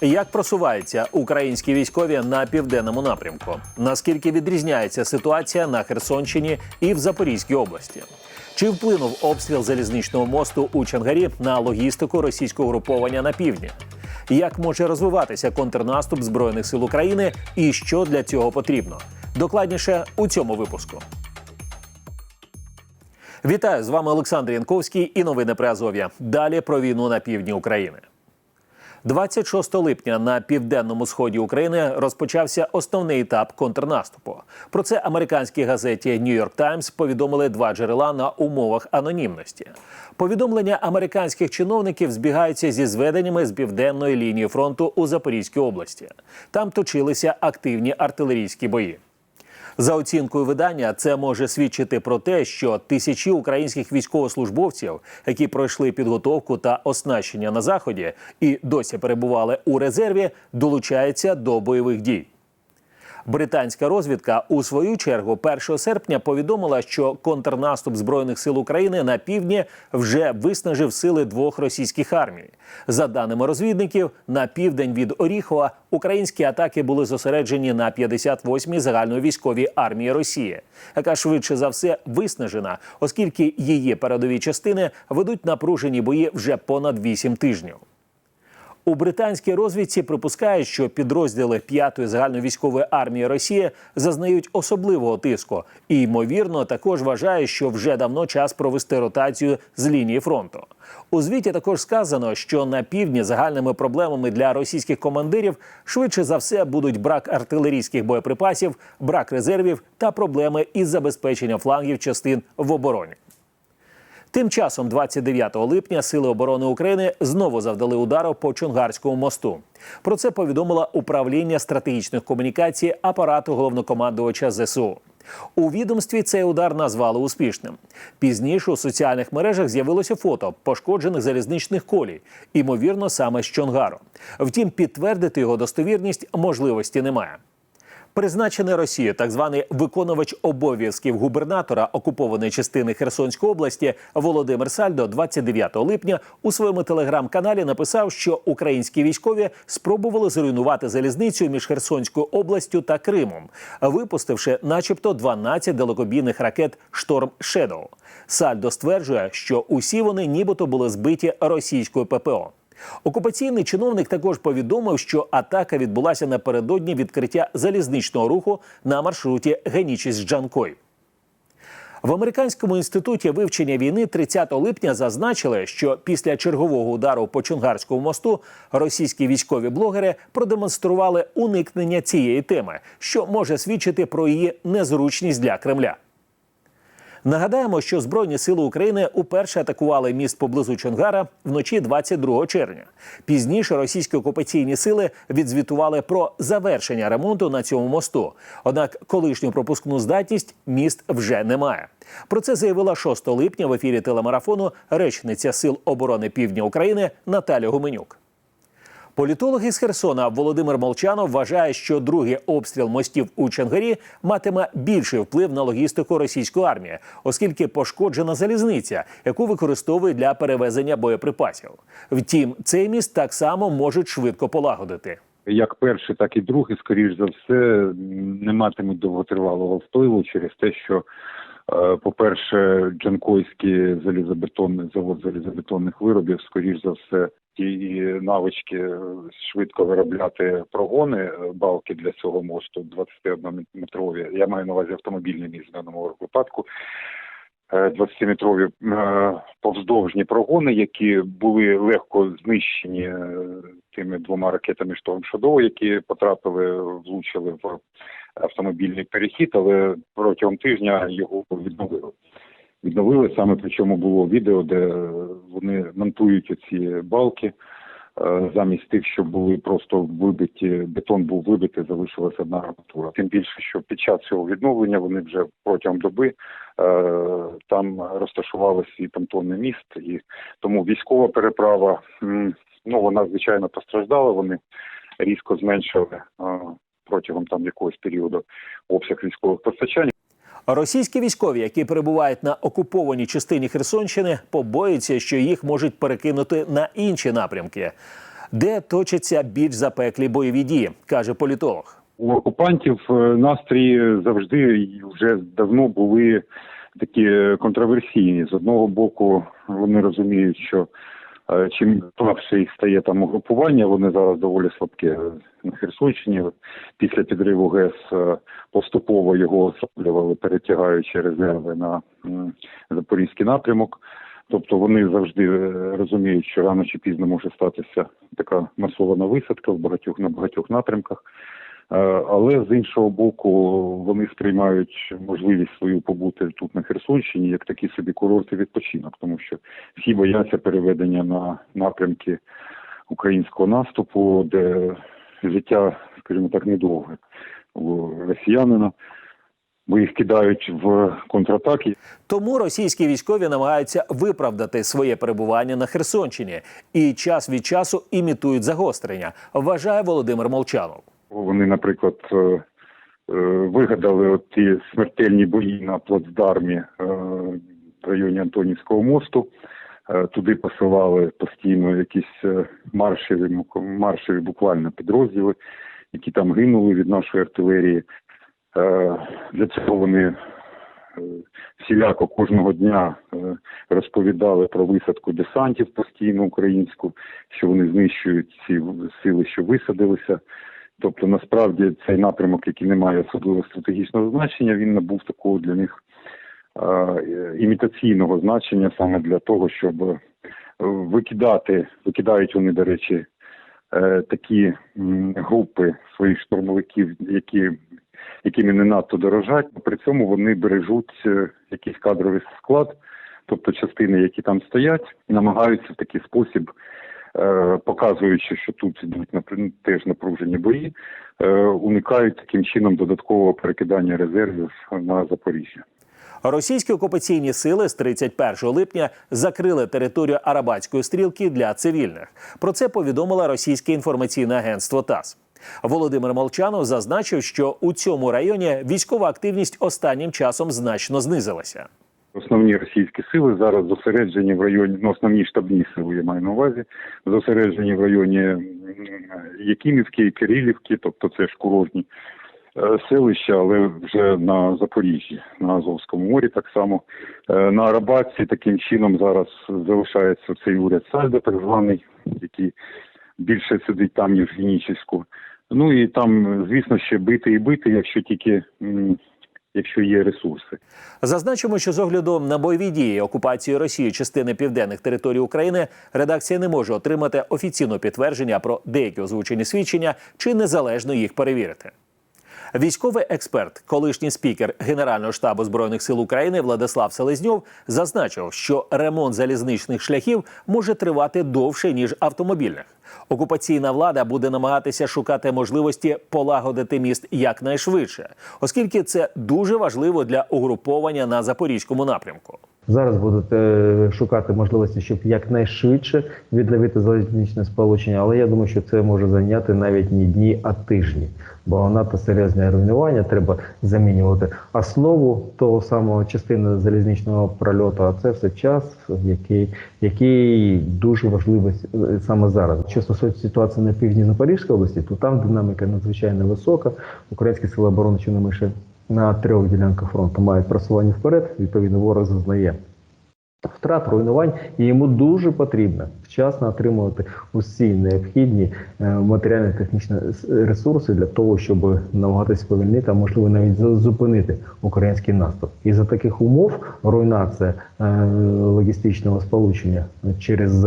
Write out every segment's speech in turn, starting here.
Як просуваються українські військові на південному напрямку? Наскільки відрізняється ситуація на Херсонщині і в Запорізькій області? Чи вплинув обстріл залізничного мосту у Чангарі на логістику російського груповання на півдні? Як може розвиватися контрнаступ збройних сил України і що для цього потрібно? Докладніше у цьому випуску. Вітаю з вами Олександр Янковський і новини при Азов'я. Далі про війну на півдні України. 26 липня на південному сході України розпочався основний етап контрнаступу. Про це американській газеті York Times повідомили два джерела на умовах анонімності. Повідомлення американських чиновників збігаються зі зведеннями з південної лінії фронту у Запорізькій області. Там точилися активні артилерійські бої. За оцінкою видання, це може свідчити про те, що тисячі українських військовослужбовців, які пройшли підготовку та оснащення на заході і досі перебували у резерві, долучаються до бойових дій. Британська розвідка у свою чергу 1 серпня повідомила, що контрнаступ збройних сил України на півдні вже виснажив сили двох російських армій. За даними розвідників, на південь від Оріхова українські атаки були зосереджені на 58-й загальновійськовій армії Росії, яка швидше за все виснажена, оскільки її передові частини ведуть напружені бої вже понад 8 тижнів. У британській розвідці припускають, що підрозділи 5-ї загальновійськової армії Росії зазнають особливого тиску, і ймовірно також вважає, що вже давно час провести ротацію з лінії фронту. У звіті також сказано, що на півдні загальними проблемами для російських командирів швидше за все будуть брак артилерійських боєприпасів, брак резервів та проблеми із забезпеченням флангів частин в обороні. Тим часом, 29 липня, сили оборони України знову завдали удару по Чонгарському мосту. Про це повідомило управління стратегічних комунікацій апарату головнокомандувача ЗСУ. У відомстві цей удар назвали успішним. Пізніше у соціальних мережах з'явилося фото пошкоджених залізничних колій, ймовірно, саме з Чонгару. Втім, підтвердити його достовірність можливості немає. Призначений Росією так званий виконувач обов'язків губернатора окупованої частини Херсонської області Володимир Сальдо 29 липня у своєму телеграм-каналі написав, що українські військові спробували зруйнувати залізницю між Херсонською областю та Кримом, випустивши, начебто, 12 далекобійних ракет Шторм Шедоу. Сальдо стверджує, що усі вони нібито були збиті російською ППО. Окупаційний чиновник також повідомив, що атака відбулася напередодні відкриття залізничного руху на маршруті Генічіс Джанкой. В американському інституті вивчення війни 30 липня зазначили, що після чергового удару по Чонгарському мосту російські військові блогери продемонстрували уникнення цієї теми, що може свідчити про її незручність для Кремля. Нагадаємо, що Збройні сили України уперше атакували міст поблизу Чонгара вночі 22 червня. Пізніше російські окупаційні сили відзвітували про завершення ремонту на цьому мосту. Однак колишню пропускну здатність міст вже немає. Про це заявила 6 липня в ефірі телемарафону речниця Сил оборони Півдня України Наталя Гуменюк. Політолог із Херсона Володимир Молчанов вважає, що другий обстріл мостів у Чангарі матиме більший вплив на логістику російської армії, оскільки пошкоджена залізниця, яку використовують для перевезення боєприпасів. Втім, цей міст так само можуть швидко полагодити. Як перший, так і другий, скоріш за все, не матимуть довготривалого впливу через те, що, по-перше, Джанкойський залізобетонний завод залізобетонних виробів, скоріш за все, ті навички швидко виробляти прогони е, балки для цього мосту 21-метрові. Я маю на увазі автомобільний міст в даному випадку. е, 20-метрові е, повздовжні прогони, які були легко знищені е, тими двома ракетами «Шторм Шадоу», які потрапили, влучили в автомобільний перехід, але протягом тижня його відновили. Відновили саме причому було відео, де вони монтують оці балки. е, Замість тих, що були просто вибиті, бетон був вибитий, залишилася одна арматура. Тим більше, що під час цього відновлення вони вже протягом доби е, там розташували свій понтонний міст, і тому військова переправа, ну вона звичайно постраждала. Вони різко зменшили е, протягом там якогось періоду обсяг військових постачань. Російські військові, які перебувають на окупованій частині Херсонщини, побоюються, що їх можуть перекинути на інші напрямки. де точаться більш запеклі бойові дії, каже політолог. У окупантів е, настрої завжди вже давно були такі контроверсійні. З одного боку, вони розуміють, що е, чим слабше їх стає там угрупування, вони зараз доволі слабке на Херсонщині. Після підриву ГЕС е, поступово його ослаблювали, перетягаючи резерви на запорізький напрямок. Тобто вони завжди е, розуміють, що рано чи пізно може статися така масована висадка в багатьох на багатьох напрямках. Е, Але з іншого боку, вони сприймають можливість свою побути тут на Херсонщині як такий собі курорт і відпочинок, тому що всі бояться переведення на напрямки українського наступу, де життя, скажімо так, недовге у росіянина, бо їх кидають в контратаки. Тому російські військові намагаються виправдати своє перебування на Херсонщині і час від часу імітують загострення, вважає Володимир Молчанов. Вони, наприклад, е, е, вигадали от ті смертельні бої на плацдармі е, в районі Антонівського мосту. Туди посилали постійно якісь маршеві, маршеві буквально підрозділи, які там гинули від нашої артилерії. Для цього вони всіляко кожного дня розповідали про висадку десантів постійно українську, що вони знищують ці сили, що висадилися. Тобто, насправді цей напрямок, який не має особливо стратегічного значення, він набув такого для них е, імітаційного значення саме для того, щоб е, викидати, викидають вони, до речі, е, такі групи своїх штурмовиків, які, якими не надто дорожать. При цьому вони бережуть якийсь кадровий склад, тобто частини, які там стоять, намагаються в такий спосіб показуючи, що тут йдуть теж напружені бої, е, уникають таким чином додаткового перекидання резервів на Запоріжжя. Російські окупаційні сили з 31 липня закрили територію Арабатської стрілки для цивільних. Про це повідомило російське інформаційне агентство ТАСС. Володимир Молчанов зазначив, що у цьому районі військова активність останнім часом значно знизилася. Основні російські сили зараз зосереджені в районі, ну основні штабні сили, я маю на увазі, зосереджені в районі Якимівки і Кирилівки, тобто це ж курортні е, селища, але вже на Запоріжжі, на Азовському морі так само. Е, На Арабатці таким чином зараз залишається цей уряд Сальдо, так званий, який більше сидить там, ніж в Генічеську. Ну і там, звісно, ще бити і бити, якщо тільки якщо є ресурси. Зазначимо, що з огляду на бойові дії окупації Росії частини південних територій України редакція не може отримати офіційного підтвердження про деякі озвучені свідчення чи незалежно їх перевірити. Військовий експерт, колишній спікер Генерального штабу збройних сил України Владислав Селезньов зазначив, що ремонт залізничних шляхів може тривати довше ніж автомобільних. Окупаційна влада буде намагатися шукати можливості полагодити міст якнайшвидше, оскільки це дуже важливо для угруповання на запорізькому напрямку. Зараз будуть е, шукати можливості, щоб якнайшвидше відновити залізничне сполучення, але я думаю, що це може зайняти навіть не дні, а тижні, бо надто серйозне руйнування. Треба замінювати основу того самого частини залізничного прольоту. А це все час, який, який дуже важливий саме зараз. Що стосується ситуації на півдні Запорізької області, то там динаміка надзвичайно висока. Українські сили оборони щонайменше на трьох ділянках фронту мають просування вперед. Відповідно, ворог зазнає втрат, руйнувань, і йому дуже потрібно вчасно отримувати усі необхідні е, матеріально-технічні ресурси для того, щоб намагатися повільнити, а можливо навіть зупинити український наступ. І за таких умов руйнація е, логістичного сполучення через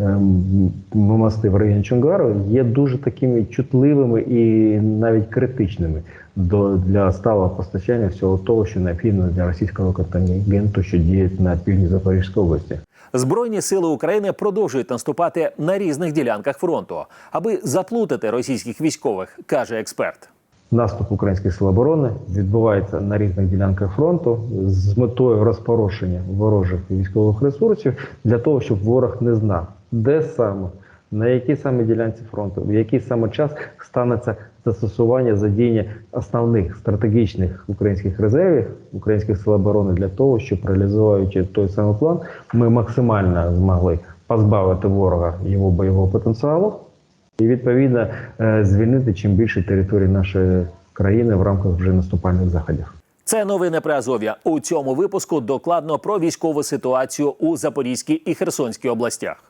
ем, мости в районі Чонгару є дуже такими чутливими і навіть критичними до для сталого постачання всього того, що необхідно для російського контингенту, що діє на півдні Запорізької області. Збройні сили України продовжують наступати на різних ділянках фронту, аби заплутати російських військових, каже експерт. Наступ українських сил оборони відбувається на різних ділянках фронту з метою розпорошення ворожих військових ресурсів для того, щоб ворог не знав, де саме, на якій саме ділянці фронту, в який саме час станеться застосування задіяння основних стратегічних українських резервів українських сил оборони для того, щоб реалізуючи той самий план, ми максимально змогли позбавити ворога його бойового потенціалу і відповідно е, звільнити чим більше територій нашої країни в рамках вже наступальних заходів. Це новини про Азов'я. У цьому випуску докладно про військову ситуацію у Запорізькій і Херсонській областях.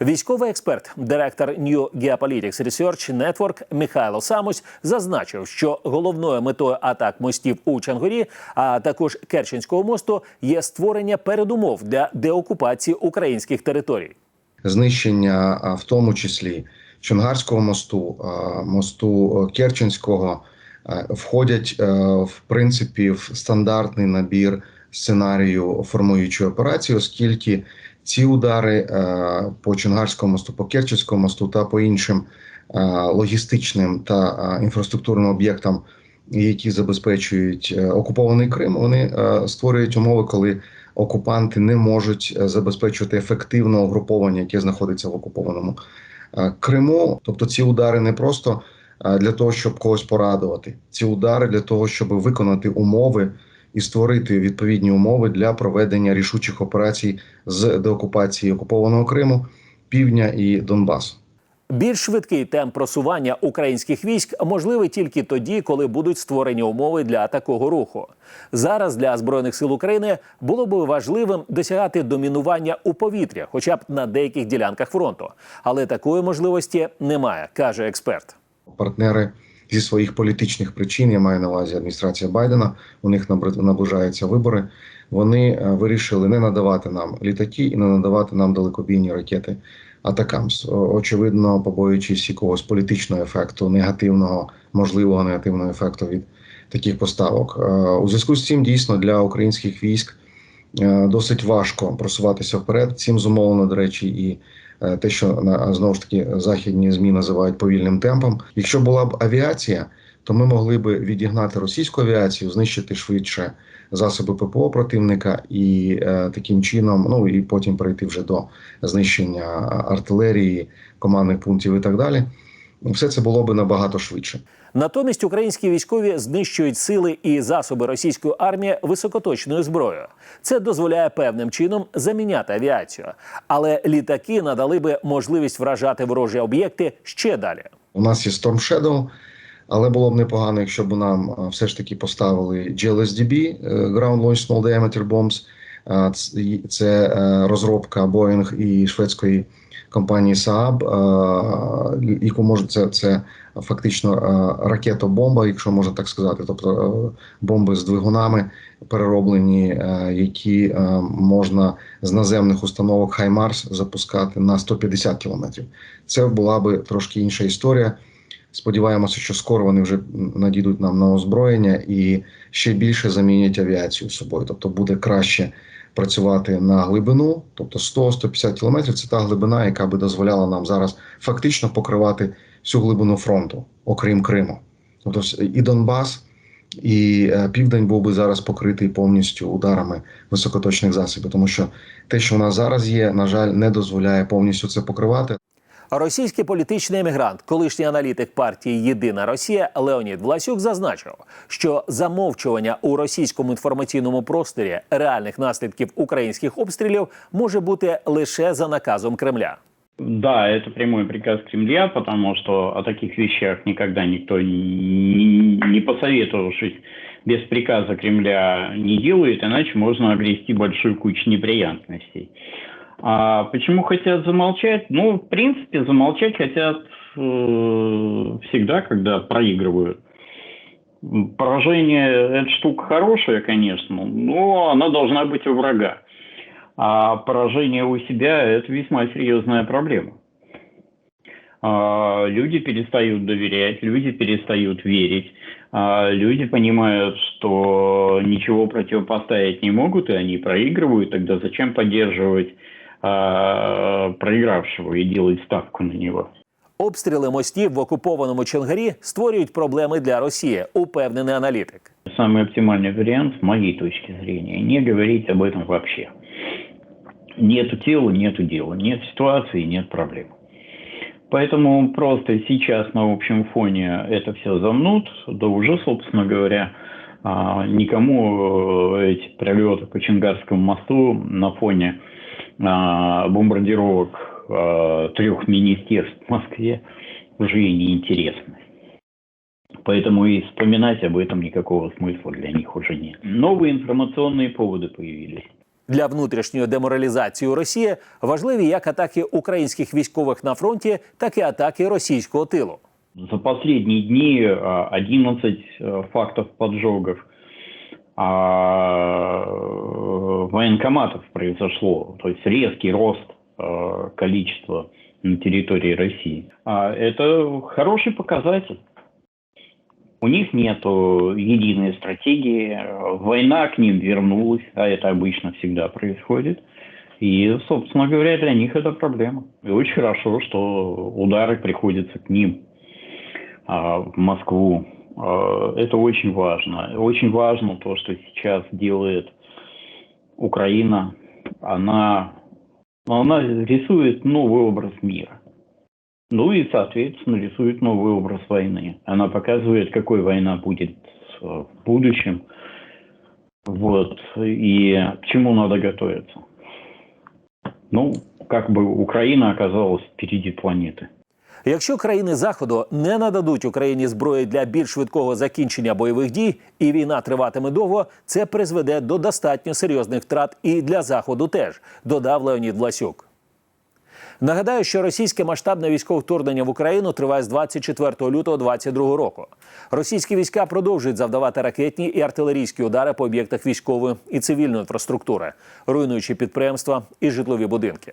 Військовий експерт, директор New Geopolitics Research Network Михайло Самось зазначив, що головною метою атак мостів у Чангорі, а також Керченського мосту, є створення передумов для деокупації українських територій. знищення, в тому числі Чонгарського мосту, мосту е, Керченського, е, входять е, в принципі в стандартний набір сценарію формуючої операції, оскільки ці удари е, по Чонгарському мосту, по Керченському мосту та по іншим е, логістичним та е, інфраструктурним об'єктам, які забезпечують окупований Крим, вони створюють умови, коли окупанти не можуть забезпечувати ефективне угруповання, яке знаходиться в окупованому Криму. Тобто ці удари не просто для того, щоб когось порадувати, ці удари для того, щоб виконати умови і створити відповідні умови для проведення рішучих операцій з деокупації окупованого Криму, Півдня і Донбасу. Більш швидкий темп просування українських військ можливий тільки тоді, коли будуть створені умови для такого руху. Зараз для збройних сил України було б важливим досягати домінування у повітря, хоча б на деяких ділянках фронту. Але такої можливості немає, каже експерт. партнери зі своїх політичних причин, я маю на увазі адміністрація Байдена. У них наближаються вибори. Вони е, вирішили не надавати нам літаки і не надавати нам далекобійні ракети Атакамс. Очевидно, побоюючись якогось політичного ефекту, негативного, можливого негативного ефекту від таких поставок. Е, У зв'язку з цим дійсно для українських військ е, досить важко просуватися вперед. Цим зумовлено, до речі, і те, що знову ж таки західні змі називають повільним темпом. Якщо була б авіація, то ми могли б відігнати російську авіацію, знищити швидше засоби ППО противника, і е, таким чином, ну і потім перейти вже до знищення артилерії, командних пунктів і так далі. Все це було б набагато швидше. Натомість українські військові знищують сили і засоби російської армії високоточною зброєю. Це дозволяє певним чином заміняти авіацію, але літаки надали би можливість вражати ворожі об'єкти ще далі. У нас є Storm Shadow, але було б непогано, якщо б нам все ж таки поставили GLSDB, е, Ground Launch Small Diameter Bombs. Це е, розробка Boeing і шведської компанії Saab, яку може це, це фактично е, ракета-бомба, якщо можна так сказати, тобто е, бомби з двигунами перероблені, е, які е, можна з наземних установок HIMARS запускати на 150 кілометрів. Це була би трошки інша історія. Сподіваємося, що скоро вони вже надійдуть нам на озброєння і ще більше замінять авіацію собою. Тобто буде краще працювати на глибину, тобто 100-150 кілометрів. Це та глибина, яка би дозволяла нам зараз фактично покривати всю глибину фронту, окрім Криму. Тобто і Донбас, і е, південь був би зараз покритий повністю ударами високоточних засобів, тому що те, що у нас зараз є, на жаль, не дозволяє повністю це покривати. Російський політичний емігрант, колишній аналітик партії Єдина Росія Леонід Власюк зазначив, що замовчування у російському інформаційному просторі реальних наслідків українських обстрілів може бути лише за наказом Кремля. Да, это прямой приказ Кремля, потому что о таких вещах никогда никто не, не посоветовавшись без приказа Кремля не делает, иначе можно огрести большую кучу неприятностей. А почему хотят замолчать? Ну, в принципе, замолчать хотят э, всегда, когда проигрывают. Поражение – это штука хорошая, конечно, но она должна быть у врага. А поражение у себя – это весьма серьезная проблема. А, Люди перестают доверять, люди перестают верить, а, люди понимают, что ничего противопоставить не могут, и они проигрывают, тогда зачем поддерживать проигравшего и делать ставку на него? Обстріли мостів в окупованому Чонгарі створюють проблеми для Росії, упевнений аналітик. Самый оптимальный вариант, с моей точки зрения, не говорить об этом вообще. Нету тела, нету дела, нет ситуации, нет проблем. Поэтому просто сейчас на общем фоне это все замнут, да уже, собственно говоря, а, никому э, эти пролеты по Чингарскому мосту на фоне а, бомбардировок а, трех министерств в Москве уже и не интересны. Поэтому и вспоминать об этом никакого смысла для них уже нет. Новые информационные поводы появились. Для внутрішньої деморалізації Росії важливі як атаки українських військових на фронті, так і атаки російського тилу. За последние дни а, 11 э, фактов поджогов а, э, военкоматов произошло, то есть резкий рост э, количества на территории России. А Это хороший показатель. У них нет единой стратегии, э, война к ним вернулась, а это обычно всегда происходит. И, собственно говоря, для них это проблема. И очень хорошо, что удары приходятся к ним а, в Москву. А, Это очень важно. Очень важно то, что сейчас делает Украина. Она, она рисует новый образ мира. Ну и, соответственно, рисует новый образ войны. Она показывает, какой война будет э, в будущем. Вот. И к чему надо готовиться. Ну, как бы Украина оказалась впереди планеты. Якщо країни Заходу не нададуть Україні зброї для більш швидкого закінчення бойових дій, і війна триватиме довго, це призведе до достатньо серйозних втрат і для Заходу теж, додав Леонід Власюк. Нагадаю, що російське масштабне військове вторгнення в Україну триває з 24 лютого 2022 року. Російські війська продовжують завдавати ракетні і артилерійські удари по об'єктах військової і цивільної інфраструктури, руйнуючи підприємства і житлові будинки.